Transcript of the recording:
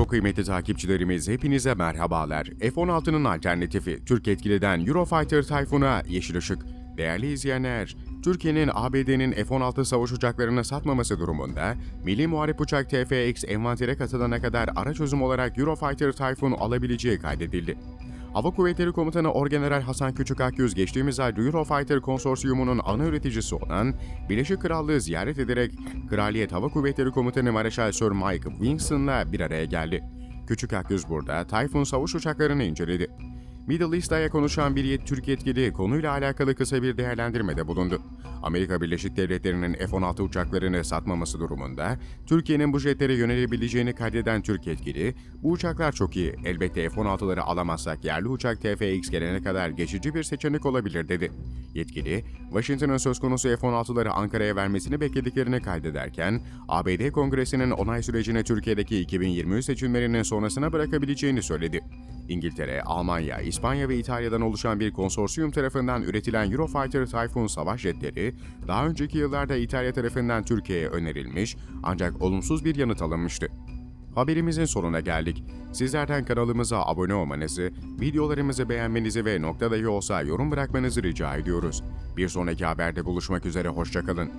Çok kıymetli takipçilerimiz hepinize merhabalar. F-16'nın alternatifi Türk etkiliden Eurofighter Typhoon'a yeşil ışık. Değerli izleyenler, Türkiye'nin ABD'nin F-16 savaş uçaklarını satmaması durumunda Milli Muharip Uçak TFX envantere katılana kadar ara çözüm olarak Eurofighter Typhoon alabileceği kaydedildi. Hava Kuvvetleri Komutanı Orgeneral Hasan Küçük Akyüz geçtiğimiz ay Eurofighter konsorsiyumunun ana üreticisi olan Birleşik Krallığı ziyaret ederek Kraliyet Hava Kuvvetleri Komutanı Mareşal Sir Mike Winston'la bir araya geldi. Küçük Akyüz burada Typhoon savaş uçaklarını inceledi. Middle East'e konuşan bir Türk yetkili konuyla alakalı kısa bir değerlendirmede bulundu. Amerika Birleşik Devletleri'nin F-16 uçaklarını satmaması durumunda Türkiye'nin bu jetlere yönelebileceğini kaydeden Türk yetkili, bu uçaklar çok iyi, elbette F-16'ları alamazsak yerli uçak TFX gelene kadar geçici bir seçenek olabilir dedi. Yetkili, Washington'ın söz konusu F-16'ları Ankara'ya vermesini beklediklerini kaydederken, ABD Kongresi'nin onay sürecini Türkiye'deki 2023 seçimlerinin sonrasına bırakabileceğini söyledi. İngiltere, Almanya, İspanya ve İtalya'dan oluşan bir konsorsiyum tarafından üretilen Eurofighter Typhoon savaş jetleri, daha önceki yıllarda İtalya tarafından Türkiye'ye önerilmiş ancak olumsuz bir yanıt alınmıştı. Haberimizin sonuna geldik. Sizlerden kanalımıza abone olmanızı, videolarımızı beğenmenizi ve nokta dahi olsa yorum bırakmanızı rica ediyoruz. Bir sonraki haberde buluşmak üzere, hoşçakalın.